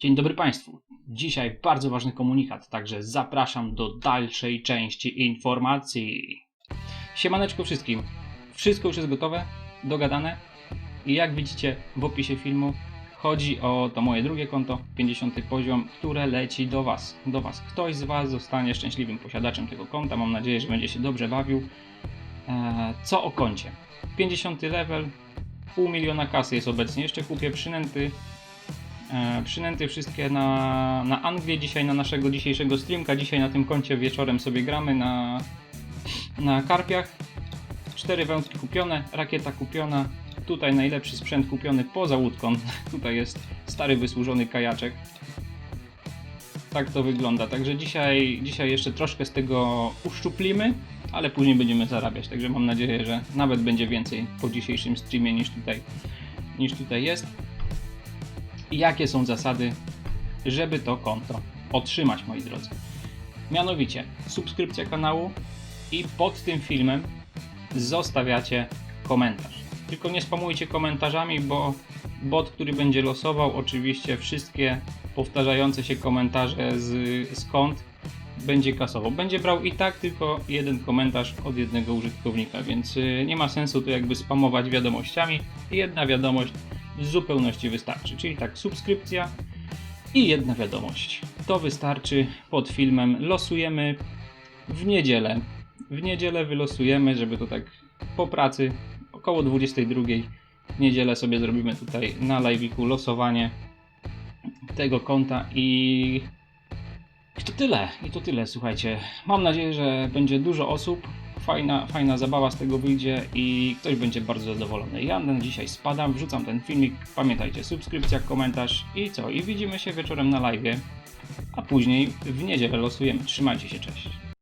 Dzień dobry Państwu. Dzisiaj bardzo ważny komunikat, także zapraszam do dalszej części informacji. Siemaneczko wszystkim. Wszystko już jest gotowe, dogadane. I jak widzicie w opisie filmu, chodzi o to moje drugie konto, 50 poziom, które leci do Was. Do Was. Ktoś z Was zostanie szczęśliwym posiadaczem tego konta. Mam nadzieję, że będzie się dobrze bawił. Eee, co o koncie? 50 level, pół miliona kasy jest obecnie. Jeszcze kupię przynęty przynęty wszystkie na, na Anglię dzisiaj, na naszego dzisiejszego streamka. Dzisiaj na tym koncie wieczorem sobie gramy na, na karpiach. Cztery wędki kupione, rakieta kupiona. Tutaj najlepszy sprzęt kupiony poza łódką. Tutaj jest stary wysłużony kajaczek. Tak to wygląda. Także dzisiaj, dzisiaj jeszcze troszkę z tego uszczuplimy, ale później będziemy zarabiać. Także mam nadzieję, że nawet będzie więcej po dzisiejszym streamie niż tutaj, niż tutaj jest jakie są zasady, żeby to konto otrzymać, moi drodzy. Mianowicie, subskrypcja kanału i pod tym filmem zostawiacie komentarz. Tylko nie spamujcie komentarzami, bo bot, który będzie losował oczywiście wszystkie powtarzające się komentarze z, z kont będzie kasował. Będzie brał i tak tylko jeden komentarz od jednego użytkownika, więc y, nie ma sensu to jakby spamować wiadomościami. Jedna wiadomość w zupełności wystarczy. Czyli tak, subskrypcja i jedna wiadomość. To wystarczy pod filmem. Losujemy w niedzielę. W niedzielę wylosujemy, żeby to tak po pracy około 22 w niedzielę sobie zrobimy tutaj na live'iku losowanie tego konta i i to tyle, i to tyle, słuchajcie. Mam nadzieję, że będzie dużo osób, fajna, fajna zabawa z tego wyjdzie i ktoś będzie bardzo zadowolony. Ja na dzisiaj spadam, wrzucam ten filmik, pamiętajcie, subskrypcja, komentarz i co? I widzimy się wieczorem na live, a później w niedzielę losujemy. Trzymajcie się, cześć.